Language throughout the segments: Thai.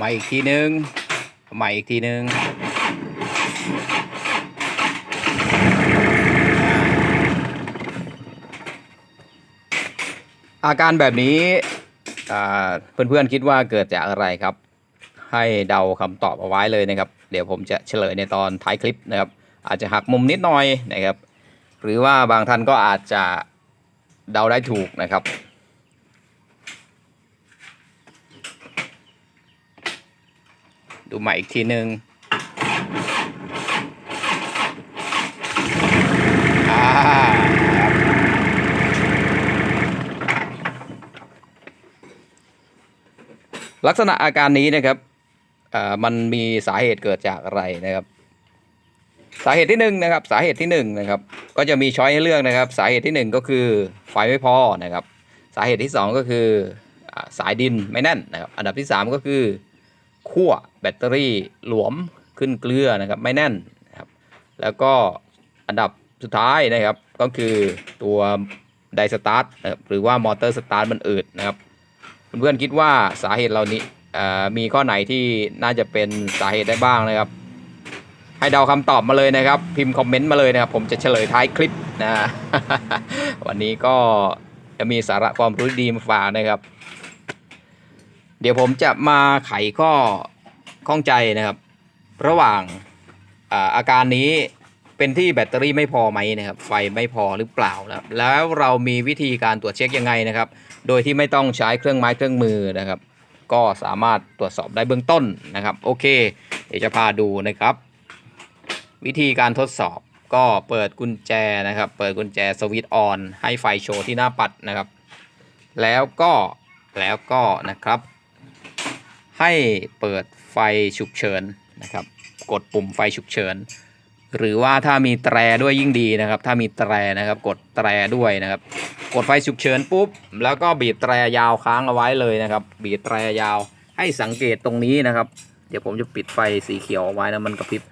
มาอีกทีนึงมาอีกทีนึงอาการแบบนี้อ่าเพื่อนๆคิดว่าเกิดจากอะไรครับ ให้เดาคำตอบเอาไว้เลยนะครับ เดี๋ยวผมจะเฉลยในตอนท้ายคลิปนะครับ อาจจะหักมุมนิดหน่อยนะครับ หรือว่าบางท่านก็อาจจะเดาได้ถูกนะครับ ดูใหม่อีกทีหนึ่งอ่าครับลักษณะอาการนี้นะครับอ่ามันมีสาเหตุเกิดจากอะไรนะครับ สาเหตุที่หนึ่งนะครับ สาเหตุที่หนึ่งนะครับ ก็จะมีช้อยให้เลือกนะครับ สาเหตุที่หนึ่งก็คือไฟไม่พอนะครับ สาเหตุที่สองก็คือสายดินไม่แน่นนะครับ อันดับที่สามก็คือ ขั้วแบตเตอรี่หลวมขึ้นเกลือนะครับไม่แน่นนะครับแล้วก็อันดับสุดท้ายนะครับก็คือตัวไดสตาร์ทหรือว่ามอเตอร์สตาร์ทมันอืดนะครับเพื่อนๆคิดว่าสาเหตุเหล่านี้มีข้อไหนที่น่าจะเป็นสาเหตุได้บ้างนะครับ ให้เดาคำตอบมาเลยนะครับ พิมพ์คอมเมนต์มาเลยนะครับ ผมจะเฉลยท้ายคลิปนะวันนี้ก็จะมีสาระความรู้ดีมาฝากนะครับ เดี๋ยวผมจะมาไขข้อข้องใจนะครับ ระหว่างอาอาการนี้เป็นที่แบตเตอรี่ไม่พอไหมนะครับ ไฟไม่พอหรือเปล่านะครับแล้วเรามีวิธีการตรวจเช็คยังไงนะครับ โดยที่ไม่ต้องใช้เครื่องไม้เครื่องมือนะครับ ก็สามารถตรวจสอบได้เบื้องต้นนะครับ โอเค เดี๋ยวจะพาดูนะครับ วิธีการทดสอบก็เปิดกุญแจนะครับ เปิดกุญแจสวิตช์ออนให้ไฟโชว์ที่หน้าปัดนะครับ แล้วก็แล้วก็นะครับ ให้เปิดไฟฉุกเฉินนะครับ กดปุ่มไฟฉุกเฉิน หรือว่าถ้ามีแตรด้วยยิ่งดีนะครับ ถ้ามีแตรนะครับ กดแตรด้วยนะครับ กดไฟฉุกเฉินปุ๊บ แล้วก็บีบแตรยาวค้างเอาไว้เลยนะครับ บีบแตรยาว ให้สังเกตตรงนี้นะครับ เดี๋ยวผมจะปิดไฟสีเขียวเอาไว้นะมันกระพริบ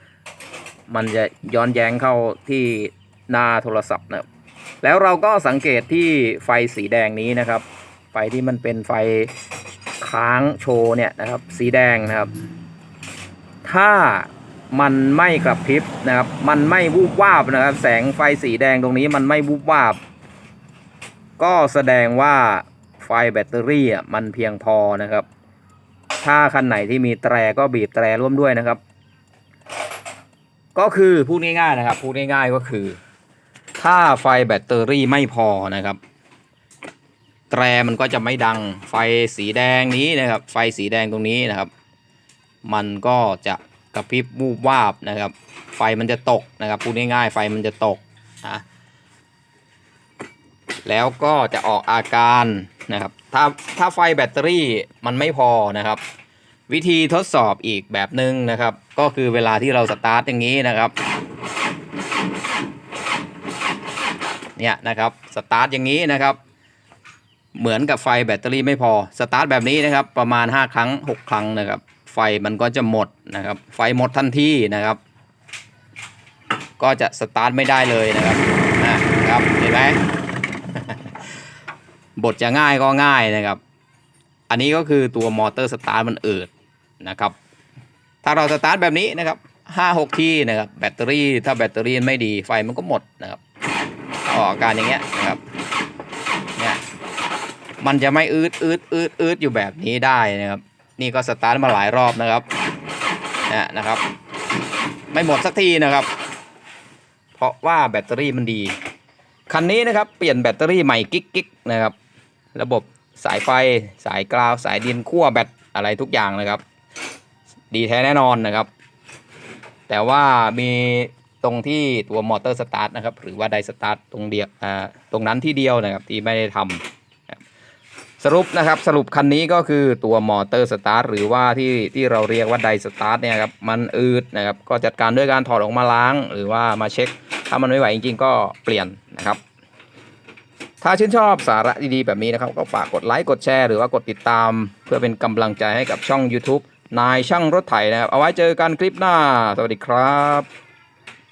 มันจะย้อนแย้งเข้าที่หน้าโทรศัพท์นะครับ แล้วเราก็สังเกตที่ไฟสีแดงนี้นะครับ ไฟที่มันเป็นไฟ ค้างโชว์เนี่ยนะครับ สีแดงนะครับ ถ้ามันไม่กระพริบนะครับ มันไม่วูบวาบนะครับ แสงไฟสีแดงตรงนี้มันไม่วูบวาบ ก็แสดงว่าไฟแบตเตอรี่อะมันเพียงพอนะครับ ถ้าคันไหนที่มีแตรก็บีบแตรร่วมด้วยนะครับ ก็คือพูดง่ายๆนะครับ พูดง่ายๆก็คือ ถ้าไฟแบตเตอรี่ไม่พอนะครับ แตรมันก็จะไม่ดังไฟสีแดงนี้นะครับ ไฟสีแดงตรงนี้นะครับ มันก็จะกระพริบวูบวาบนะครับ ไฟมันจะตกนะครับพูดง่ายๆไฟมันจะตกนะแล้วก็จะออกอาการนะครับ ถ้าถ้าไฟแบตเตอรี่มันไม่พอนะครับ วิธีทดสอบอีกแบบหนึ่งนะครับ ก็คือเวลาที่เราสตาร์ทอย่างนี้นะครับเนี่ยนะครับสตาร์ทอย่างนี้นะครับ เหมือนกับไฟแบตเตอรี่ไม่พอ สตาร์ทแบบนี้นะครับ ประมาณ 5 ครั้ง 6 ครั้งนะครับ ไฟมันก็จะหมดนะครับ ไฟหมดทันทีนะครับ ก็จะสตาร์ทไม่ได้เลยนะครับนะครับ เห็นไหมบทจะง่ายก็ง่ายนะครับ อันนี้ก็คือตัวมอเตอร์สตาร์ทมันอืดนะครับ ถ้าเราสตาร์ทแบบนี้นะครับห้าหกทีนะครับ แบตเตอรี่ถ้าแบตเตอรี่ไม่ดีไฟมันก็หมดนะครับออกอาการอย่างเงี้ยนะครับ มันจะไม่อืดอืดอืดอืดอยู่แบบนี้ได้นะครับ นี่ก็สตาร์ทมาหลายรอบนะครับนี่นะครับ ไม่หมดสักทีนะครับ เพราะว่าแบตเตอรี่มันดี คันนี้นะครับเปลี่ยนแบตเตอรี่ใหม่กิ๊กกิ๊กนะครับ ระบบสายไฟสายกราวสายดินขั้วแบตอะไรทุกอย่างนะครับ ดีแท้แน่นอนนะครับ แต่ว่ามีตรงที่ตัวมอเตอร์สตาร์ทนะครับ หรือว่าไดสตาร์ทตรงเดียวอ่าตรงนั้นที่เดียวนะครับที่ไม่ได้ทำ สรุปนะครับสรุปคันนี้ก็คือตัวมอเตอร์สตาร์ทหรือว่าที่ที่เราเรียกว่าไดสตาร์ทเนี่ยครับมันอืดนะครับก็จัดการด้วยการถอดออกมาล้าง หรือว่ามาเช็ค ถ้ามันไม่ไหวจริงๆ ก็เปลี่ยนนะครับถ้าชื่นชอบสาระดีๆแบบนี้นะครับ ก็ฝากกดไลค์กดแชร์หรือว่ากดติดตาม เพื่อเป็นกำลังใจให้กับช่อง YouTube นายช่างรถไถนะครับ เอาไว้เจอกันคลิปหน้า สวัสดีครับ